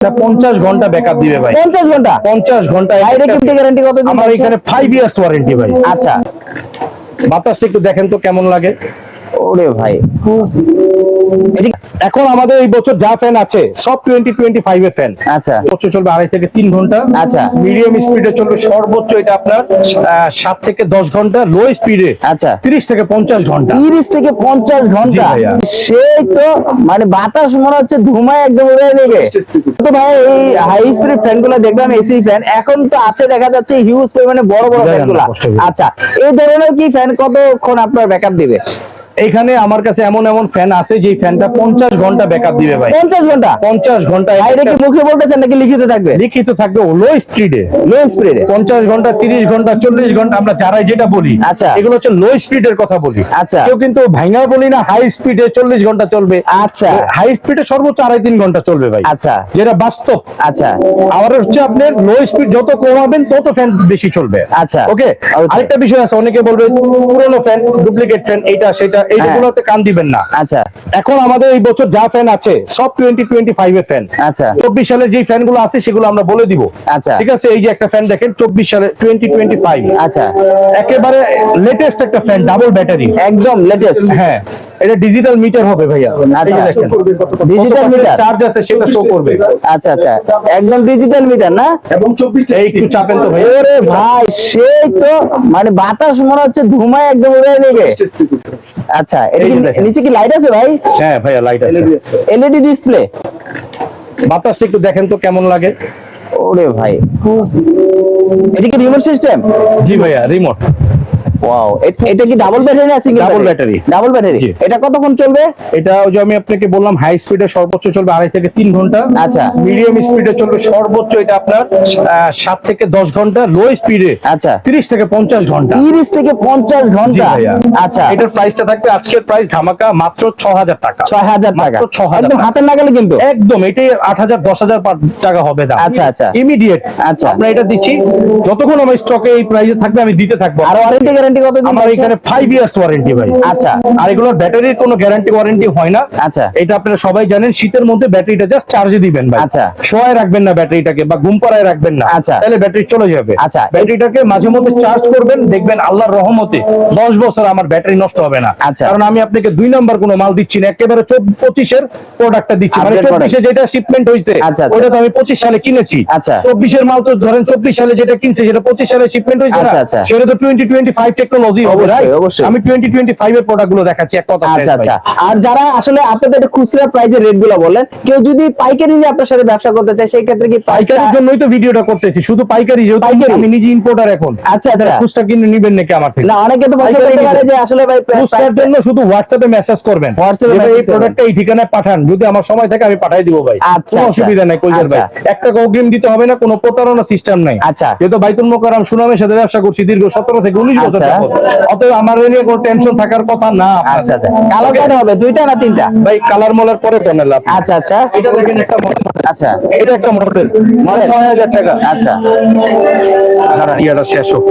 এটা পঞ্চাশ ঘণ্টা ব্যাকআপ দিবে ভাই। পঞ্চাশ ঘণ্টা? পঞ্চাশ ঘণ্টা ভাই রেকিপটি গ্যারান্টি আমার এখানে ফাইভ ইয়ার্স ওয়ারেন্টি ভাই। আচ্ছা। বাতাসটা একটু দেখেন তো কেমন লাগে? ওরে ভাই। এটি এখন আমাদের এই বছর যা ফ্যান আছে সব টোয়েন্টি টোয়েন্টি ফাইভ এর ফ্যান আচ্ছা চলবে আড়াই থেকে তিন ঘণ্টা। আচ্ছা। মিডিয়াম স্পিডে চলবে সর্বোচ্চ এটা আপনার সাত থেকে দশ ঘণ্টা লো স্পিডে আচ্ছা। তিরিশ থেকে পঞ্চাশ ঘণ্টা। তিরিশ থেকে পঞ্চাশ ঘণ্টা? সেই তো মানে বাতাস মনে হচ্ছে ধুমায় একদম উড়ে নেবে তো ভাই এই হাই স্পিড ফ্যানগুলো দেখলাম এসি ফ্যান এখন তো আছে দেখা যাচ্ছে হিউজ পরিমাণে বড় বড় ফ্যানগুলা। আচ্ছা এই ধরনের কি ফ্যান কতক্ষণ আপনার ব্যাকআপ দিবে? এখানে আমার কাছে এমন এমন ফ্যান আছে যে ফ্যানটা পঞ্চাশ ঘণ্টা ব্যাকআপ দিবে ভাই। পঞ্চাশ ঘণ্টা? পঞ্চাশ ঘণ্টা এটা কি মুখে বলতেছেন নাকি লিখিত থাকবে? লিখিত থাকবে লো স্পিডে লো স্পিডে পঞ্চাশ ঘণ্টা তিরিশ ঘণ্টা চল্লিশ ঘণ্টা আমরা যারাই যেটা বলি আচ্ছা। এগুলো হচ্ছে লো স্পিডের কথা বলি। আচ্ছা। কেউ কিন্তু ভাঙা বলি না হাই স্পিডে চল্লিশ ঘণ্টা চলবে। আচ্ছা। হাই স্পিডে সর্বোচ্চ আড়াই তিন ঘণ্টা চলবে ভাই। আচ্ছা। যেটা বাস্তব। আচ্ছা। আবার হচ্ছে আপনার লো স্পিড যত কমাবেন তত ফ্যান বেশি চলবে। আচ্ছা। ওকে. আরেকটা বিষয় আছে অনেকে বলবে পুরোনো ফ্যান ডুপ্লিকেট ফ্যান এইটা সেটা। এইগুলোতে কান দিবেন না। আচ্ছা। এখন আমাদের এই বছর যা ফ্যান আছে সব টোয়েন্টি টোয়েন্টি ফাইভ এর ফ্যান আচ্ছা। চব্বিশ সালের যে ফ্যানগুলো আছে সেগুলো আমরা বলে দিব। আচ্ছা। ঠিক আছে? এই যে একটা ফ্যান দেখেন চব্বিশ সালে টোয়েন্টি টোয়েন্টি ফাইভ আচ্ছা। একেবারে লেটেস্ট একটা ফ্যান ডাবল ব্যাটারি একদম লেটেস্ট হ্যাঁ। এটা ডিজিটাল মিটার হবে ভাইয়া। আচ্ছা। Digital meter? চার্জ আছে সেটা শো করবে। আচ্ছা আচ্ছা। একদম ডিজিটাল মিটার না? এই একটু চাপেন তো ভাইয়া। ওরে ভাই সেই তো মানে বাতাস মনে হচ্ছে ধুমায় একদম উড়ে নেবে আচ্ছা এটা কি নিচে কি লাইট আছে ভাই? হ্যাঁ ভাইয়া লাইট আছে। এলইডি ডিসপ্লে বাতাসটা একটু দেখেন তো কেমন লাগে। ওরে ভাই এটা কি রিমোট সিস্টেম জি ভাইয়া রিমোট ওয়াও এটা কি ডাবল ব্যাটারি না single Double battery। Double battery এটা কতক্ষণ চলবে? এটা ওই যে আমি আপনাকে বললাম হাই স্পিডে সর্বোচ্চ চলবে আড়াই থেকে তিন ঘণ্টা। আচ্ছা। মিডিয়াম স্পিডে চলবে সর্বোচ্চ এটা আপনার আহ, থেকে ঘণ্টা লো স্পিডে আচ্ছা। তিরিশ থেকে পঞ্চাশ ঘণ্টা। তিরিশ থেকে পঞ্চাশ জি ঘণ্টা? আচ্ছা। এটার প্রাইসটা থাকবে আজকের প্রাইস ধামাকা মাত্র টাকা। ছয় হাজার টাকা। মাত্র 6,000 একদম কিন্তু? একদম এটাই আট হাজার দশ হাজার টাকা হবে দাম। আচ্ছা, আচ্ছা। ইমিডিয়েট আচ্ছা। আমরা এটা দিচ্ছি। যতক্ষণ আমার স্টকে এই প্রাইসে থাকবে আমি দিতে থাকব। আর ওয়ারেন্টি গ্যারান্টি কতদিন আমার থাকছে? এখানে ফাইভ ইয়ার্স ওয়ারেন্টি ভাই আচ্ছা আর এগুলোর ব্যাটারির কোনো গ্যারান্টি ওয়ারেন্টি হয় না আচ্ছা এটা আপনারা সবাই জানেন শীতের মধ্যে ব্যাটারিটা জাস্ট চার্জে দিবেন ভাই আচ্ছা। শোয়ায় রাখবেন না ব্যাটারিটাকে বা ঘুম পাড়ায় রাখবেন না আচ্ছা। তাহলে ব্যাটারি চলে যাবে আচ্ছা। ব্যাটারিটাকে মাঝে মধ্যে চার্জ করবেন দেখবেন আল্লাহর রহমতে দশ বছর আমার ব্যাটারি নষ্ট হবে না আচ্ছা। কারণ আমি আপনাকে দুই নাম্বার কোনো মাল দিচ্ছি না একেবারে পঁচিশের প্রোডাক্টটা দিচ্ছি মানে Update product। চব্বিশে যেটা শিপমেন্ট আচ্ছা। ওটা তো আমি পঁচিশ সালে কিনেছি আচ্ছা। চব্বিশের মাল তো ধরেন চব্বিশ সালে যেটা কিনছে সেটা পঁচিশ সালে শিপমেন্ট হয়েছে আচ্ছা, আচ্ছা। সেটা তো টোয়েন্টি টোয়েন্টি ফাইভ টেকনোলজি হবে অবশ্যই, আমি টোয়েন্টি টোয়েন্টি ফাইভ এর প্রোডাক্টগুলো দেখাচ্ছি এক কথা আচ্ছা আচ্ছা। আর যারা আসলে আপনাদের খুচরা প্রাইজের রেটগুলো বলেন কেউ যদি পাইকারি নিয়ে আপনার সাথে ব্যবসা করতে চায় সেই ক্ষেত্রে কি পাইকারির জন্যই তো ভিডিওটা করতেছি শুধু পাইকারি যেহেতু আমি নিজে ইম্পোর্টার এখন। আচ্ছা, আচ্ছা। খুচরা কিনে নিবেন নাকি আমার থেকে? না অনেকে তো করতে পারে যে আসলে ভাই খুচরার জন্য শুধু হোয়াটসঅ্যাপে মেসেজ করবেন। WhatsApp এ এই প্রোডাক্টটা এই ঠিকানায় পাঠান যদি আমার সময় থাকে আমি পাঠিয়ে দিব ভাই। আচ্ছা, আচ্ছা। অসুবিধা নাই কইজার ভাই? আচ্ছা। একটা অগ্রিম দিতে হবে না কোনো প্রতারণা সিস্টেম নাই। আচ্ছা। যেহেতু বাইতুল মোকাররম সুনামের সাথে ব্যবসা করছি দীর্ঘ সতেরো থেকে উনিশ বছর আচ্ছা। অতএব আমার নিয়ে কোনো টেনশন থাকার কথা না আচ্ছা আচ্ছা। কালো কার্ড হবে? দুইটা না তিনটা? ভাই কালার মলের পরে কেন আচ্ছা আচ্ছা। এটা দেখেন একটা মডেল আচ্ছা। এটা একটা মডেল? ছয় হাজার টাকা। আচ্ছা। ইয়াটা শেষ হোক।